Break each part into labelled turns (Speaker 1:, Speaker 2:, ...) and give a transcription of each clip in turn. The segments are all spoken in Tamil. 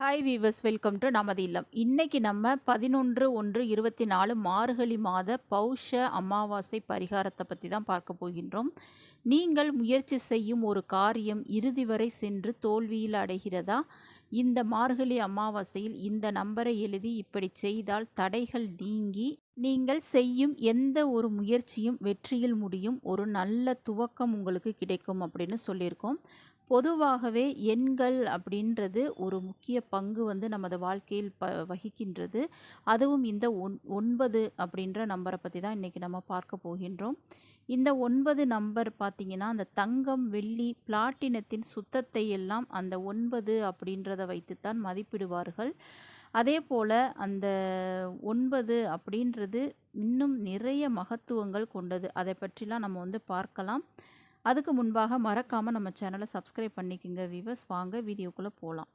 Speaker 1: ஹாய் வீவர்ஸ் வெல்கம் டு நமது இல்லம் இன்றைக்கி நம்ம பதினொன்று ஒன்று இருபத்தி நாலு மார்கழி மாத பௌஷ அமாவாசை பரிகாரத்தை பற்றி தான் பார்க்க போகின்றோம். நீங்கள் முயற்சி செய்யும் ஒரு காரியம் இறுதி வரை சென்று தோல்வியில் அடைகிறதா? இந்த மார்கழி அமாவாசையில் இந்த நம்பரை எழுதி இப்படி செய்தால் தடைகள் நீங்கி நீங்கள் செய்யும் எந்த ஒரு முயற்சியும் வெற்றியில் முடியும். ஒரு நல்ல துவக்கம் உங்களுக்கு கிடைக்கும் அப்படின்னு சொல்லியிருக்கோம். பொதுவாகவே எண்கள் அப்படின்றது ஒரு முக்கிய பங்கு வந்து நமது வாழ்க்கையில் ப வகிக்கின்றது. அதுவும் இந்த ஒன் ஒன்பது அப்படின்ற நம்பரை பற்றி தான் இன்றைக்கி நம்ம பார்க்க போகின்றோம். இந்த ஒன்பது நம்பர் பார்த்திங்கன்னா அந்த தங்கம் வெள்ளி பிளாட்டினத்தின் சுத்தத்தை எல்லாம் அந்த ஒன்பது அப்படின்றத வைத்துத்தான் மதிப்பிடுவார்கள். அதே போல் அந்த ஒன்பது அப்படின்றது இன்னும் நிறைய மகத்துவங்கள் கொண்டது. அதை பற்றிலாம் நம்ம வந்து பார்க்கலாம். அதுக்கு முன்பாக மறக்காமல் நம்ம சேனலை சப்ஸ்கிரைப் பண்ணிக்கோங்க விவஸ் வாங்க வீடியோக்குள்ளே போகலாம்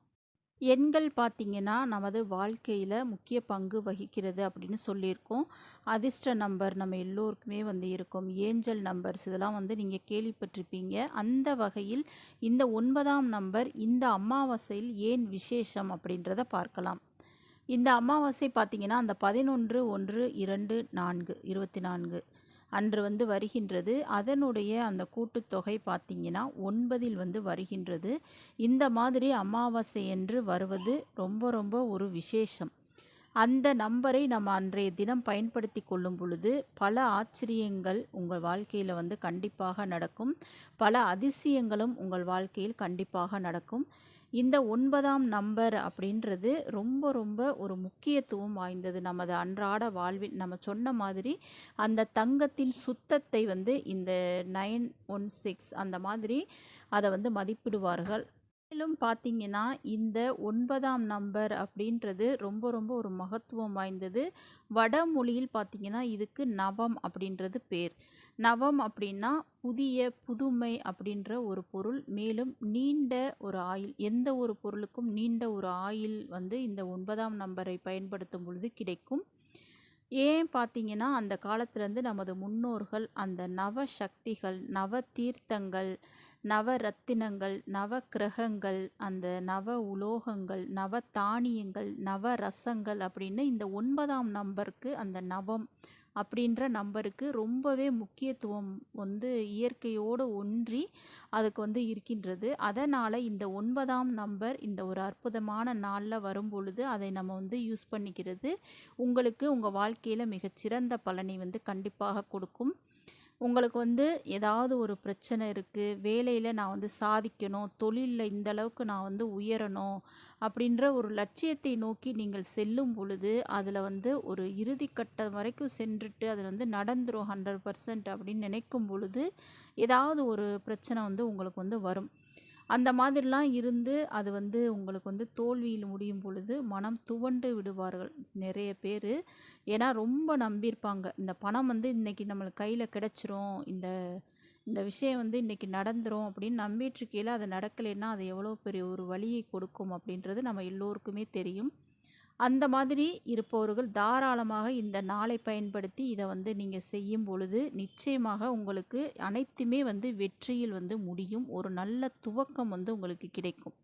Speaker 1: எண்கள் பார்த்திங்கன்னா நமது வாழ்க்கையில் முக்கிய பங்கு வகிக்கிறது அப்படின்னு சொல்லியிருக்கோம். அதிர்ஷ்ட நம்பர் நம்ம எல்லோருக்குமே வந்து இருக்கும். ஏஞ்சல் நம்பர்ஸ் இதெல்லாம் வந்து நீங்கள் கேள்விப்பட்டிருப்பீங்க. அந்த வகையில் இந்த ஒன்பதாம் நம்பர் இந்த அமாவாசையில் ஏன் விசேஷம் அப்படின்றத பார்க்கலாம். இந்த அமாவாசை பார்த்திங்கன்னா அந்த பதினொன்று ஒன்று இரண்டு நான்கு இருபத்தி நான்கு அன்று வந்து வருகின்றது. அதனுடைய அந்த கூட்டுத்தொகை பார்த்திங்கன்னா ஒன்பதில் வந்து வருகின்றது. இந்த மாதிரி அமாவாசை என்று வருவது ரொம்ப ரொம்ப ஒரு விசேஷம். அந்த நம்பரை நம்ம அன்றைய தினம் பயன்படுத்தி கொள்ளும் பொழுது பல ஆச்சரியங்கள் உங்கள் வாழ்க்கையில் வந்து கண்டிப்பாக நடக்கும். பல அதிசயங்களும் உங்கள் வாழ்க்கையில் கண்டிப்பாக நடக்கும். இந்த ஒன்பதாம் நம்பர் அப்படின்றது ரொம்ப ரொம்ப ஒரு முக்கியத்துவம் வாய்ந்தது. நமது அன்றாட வாழ்வில் நம்ம சொன்ன மாதிரி அந்த தங்கத்தின் சுத்தத்தை வந்து இந்த நைன் ஒன் சிக்ஸ் அந்த மாதிரி அதை வந்து மதிப்பிடுவார்கள். மேலும் பார்த்தீங்கன்னா இந்த ஒன்பதாம் நம்பர் அப்படின்றது ரொம்ப ரொம்ப ஒரு மகத்துவம் வாய்ந்தது. வடமொழியில் பார்த்தீங்கன்னா இதுக்கு நவம் அப்படின்றது பேர். நவம் அப்படின்னா புதிய புதுமை அப்படின்ற ஒரு பொருள். மேலும் நீண்ட ஒரு ஆயில் எந்த ஒரு பொருளுக்கும் நீண்ட ஒரு ஆயில் வந்து இந்த ஒன்பதாம் நம்பரை பயன்படுத்தும் பொழுது கிடைக்கும். ஏன் பார்த்தீங்கன்னா அந்த காலத்துலேருந்து நமது முன்னோர்கள் அந்த நவ சக்திகள் நவ தீர்த்தங்கள் நவ ரத்தினங்கள் நவ கிரகங்கள் அந்த நவ உலோகங்கள் நவ தானியங்கள் நவ ரசங்கள் அப்படின்னு இந்த ஒன்பதாம் நம்பருக்கு அந்த நவம் அப்படின்ற நம்பருக்கு ரொம்பவே முக்கியத்துவம் வந்து இயற்கையோடு ஒன்றி அதுக்கு வந்து இருக்கின்றது. அதனால் இந்த ஒன்பதாம் நம்பர் இந்த ஒரு அற்புதமான நாளில் வரும் பொழுது அதை நம்ம வந்து யூஸ் பண்ணிக்கிறது. உங்களுக்கு உங்கள் வாழ்க்கையில் மிகச்சிறந்த பலனை வந்து கண்டிப்பாக கொடுக்கும். உங்களுக்கு வந்து ஏதாவது ஒரு பிரச்சனை இருக்குது வேலையில் நான் வந்து சாதிக்கணும் தொழிலில் இந்த அளவுக்கு நான் வந்து உயரணும் அப்படின்ற ஒரு லட்சியத்தை நோக்கி நீங்கள் செல்லும் பொழுது அதில் வந்து ஒரு இறுதி கட்டம் வரைக்கும் சென்றுட்டு அதில் வந்து நடந்துடும் ஹண்ட்ரட் பர்சன்ட் அப்படின்னு நினைக்கும் பொழுது ஏதாவது ஒரு பிரச்சனை வந்து உங்களுக்கு வந்து வரும். அந்த மாதிரிலாம் இருந்து அது வந்து உங்களுக்கு வந்து தோல்வியில் முடியும் பொழுது மனம் துவண்டு விடுவார்கள் நிறைய பேர். ஏன்னா ரொம்ப நம்பியிருப்பாங்க. இந்த பணம் வந்து இன்றைக்கி நம்மளுக்கு கையில் கிடச்சிரும். இந்த இந்த விஷயம் வந்து இன்றைக்கி நடந்துரும் அப்படின்னு நம்பிட்டுருக்கையில் அது நடக்கலைன்னா அது எவ்வளோ பெரிய ஒரு வழியை கொடுக்கும் அப்படின்றது நம்ம எல்லோருக்குமே தெரியும். அந்த மாதிரி இருப்பவர்கள் தாராளமாக இந்த நாளை பயன்படுத்தி இதை வந்து நீங்கள் செய்யும் பொழுது நிச்சயமாக உங்களுக்கு அனைத்துமே வந்து வெற்றியில் வந்து முடியும். ஒரு நல்ல துவக்கம் வந்து உங்களுக்கு கிடைக்கும்.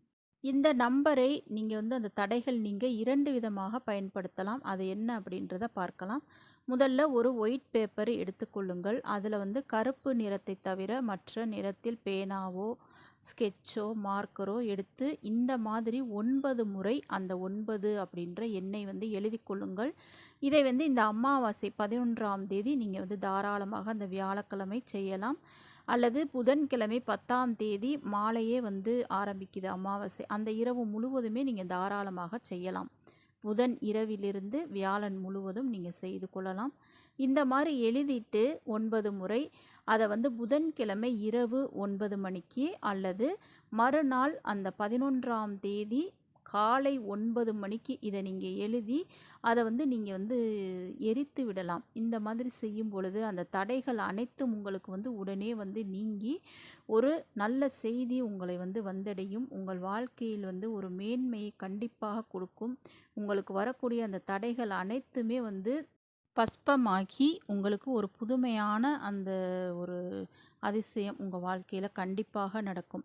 Speaker 1: இந்த நம்பரை நீங்கள் வந்து அந்த தடைகள் நீங்கள் இரண்டு விதமாக பயன்படுத்தலாம். அது என்ன அப்படின்றத பார்க்கலாம். முதல்ல ஒரு ஒயிட் பேப்பர் எடுத்துக்கொள்ளுங்கள். அதில் வந்து கருப்பு நிறத்தை தவிர மற்ற நிறத்தில் பேனாவோ ஸ்கெட்சோ மார்க்கரோ எடுத்து இந்த மாதிரி ஒன்பது முறை அந்த ஒன்பது அப்படின்ற எண்ணை வந்து எழுதி கொள்ளுங்கள். இதை வந்து இந்த அமாவாசை பதினொன்றாம் தேதி நீங்கள் வந்து தாராளமாக அந்த வியாழக்கிழமை செய்யலாம். அல்லது புதன்கிழமை பத்தாம் தேதி மாலையே வந்து ஆரம்பிக்குது அமாவாசை. அந்த இரவு முழுவதுமே நீங்கள் தாராளமாக செய்யலாம். புதன் இரவிலிருந்து வியாழன் முழுவதும் நீங்கள் செய்து கொள்ளலாம். இந்த மாதிரி எழுதிட்டு ஒன்பது முறை அதை வந்து புதன்கிழமை இரவு ஒன்பது மணிக்கு அல்லது மறுநாள் அந்த பதினொன்றாம் தேதி காலை ஒன்பது மணிக்கு இதை நீங்கள் எழுதி அதை வந்து நீங்கள் வந்து எரித்து விடலாம். இந்த மாதிரி செய்யும் பொழுது அந்த தடைகள் அனைத்தும் உங்களுக்கு வந்து உடனே வந்து நீங்கி ஒரு நல்ல செய்தி உங்களை வந்து வந்தடையும். உங்கள் வாழ்க்கையில் வந்து ஒரு மேன்மையை கண்டிப்பாக கொடுக்கும். உங்களுக்கு வரக்கூடிய அந்த தடைகள் அனைத்துமே வந்து பஸ்பமாகி உங்களுக்கு ஒரு புதுமையான அந்த ஒரு அதிசயம் உங்கள் வாழ்க்கையில் கண்டிப்பாக நடக்கும்.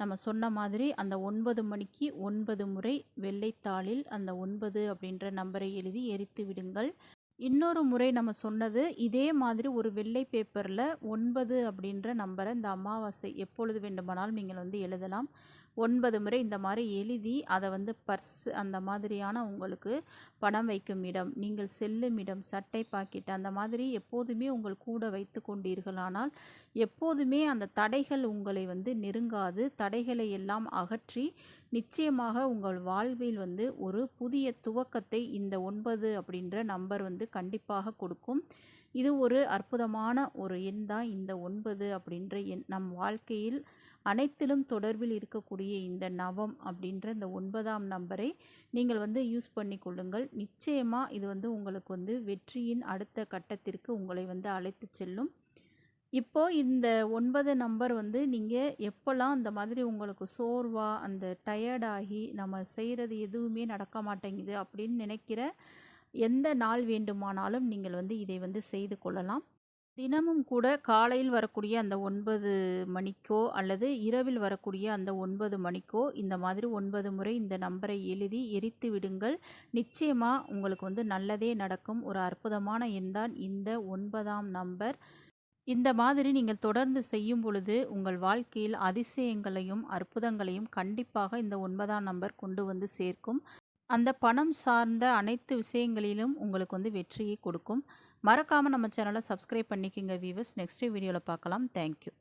Speaker 1: நம்ம சொன்ன மாதிரி அந்த ஒன்பது மணிக்கு ஒன்பது முறை வெள்ளைத்தாளில் அந்த ஒன்பது அப்படின்ற நம்பரை எழுதி எரித்து விடுங்கள். இன்னொரு முறை நம்ம சொன்னது இதே மாதிரி ஒரு வெள்ளை பேப்பரில் ஒன்பது அப்படின்ற நம்பரை இந்த அமாவாசை எப்பொழுது வேண்டுமானாலும் நீங்கள் வந்து எழுதலாம். ஒன்பது முறை இந்த மாதிரி எழுதி அதை வந்து பர்ஸ் அந்த மாதிரியான உங்களுக்கு பணம் வைக்கும் இடம் நீங்கள் செல்லும் இடம் சட்டை பாக்கெட் அந்த மாதிரி எப்போதுமே உங்கள் கூட வைத்து கொண்டீர்களானால் எப்போதுமே அந்த தடைகள் உங்களை வந்து நெருங்காது. தடைகளை எல்லாம் அகற்றி நிச்சயமாக உங்கள் வாழ்வில் வந்து ஒரு புதிய துவக்கத்தை இந்த ஒன்பது அப்படின்ற நம்பர் வந்து கண்டிப்பாக கொடுக்கும். இது ஒரு அற்புதமான ஒரு எண் தான் இந்த ஒன்பது அப்படின்ற எண். நம் வாழ்க்கையில் அனைத்திலும் தொடர்பில் இருக்கக்கூடிய இந்த நவம் அப்படின்ற இந்த ஒன்பதாம் நம்பரை நீங்கள் வந்து யூஸ் பண்ணி கொள்ளுங்கள். நிச்சயமாக இது வந்து உங்களுக்கு வந்து வெற்றியின் அடுத்த கட்டத்திற்கு உங்களை வந்து அழைத்து செல்லும். இப்போ இந்த ஒன்பது நம்பர் வந்து நீங்கள் எப்போல்லாம் அந்த மாதிரி உங்களுக்கு சோர்வாக அந்த டயர்டாகி நம்ம செய்கிறது எதுவுமே நடக்க மாட்டேங்குது அப்படின்னு நினைக்கிற எந்த நாள் வேண்டுமானாலும் நீங்கள் வந்து இதை வந்து செய்து கொள்ளலாம். தினமும் கூட காலையில் வரக்கூடிய அந்த ஒன்பது மணிக்கோ அல்லது இரவில் வரக்கூடிய அந்த ஒன்பது மணிக்கோ இந்த மாதிரி ஒன்பது முறை இந்த நம்பரை எழுதி எரித்து விடுங்கள். நிச்சயமாக உங்களுக்கு வந்து நல்லதே நடக்கும். ஒரு அற்புதமான எண் தான் இந்த ஒன்பதாம் நம்பர். இந்த மாதிரி நீங்கள் தொடர்ந்து செய்யும் பொழுது உங்கள் வாழ்க்கையில் அதிசயங்களையும் அற்புதங்களையும் கண்டிப்பாக இந்த ஒன்பதாம் நம்பர் கொண்டு வந்து சேர்க்கும். அந்த பணம் சார்ந்த அனைத்து விஷயங்களிலும் உங்களுக்கு வந்து வெற்றியை கொடுக்கும். மறக்காமல் நம்ம சேனலை சப்ஸ்கிரைப் பண்ணிக்கோங்க வீவர்ஸ் நெக்ஸ்ட் வீடியோவில் பார்க்கலாம். தேங்க்யூ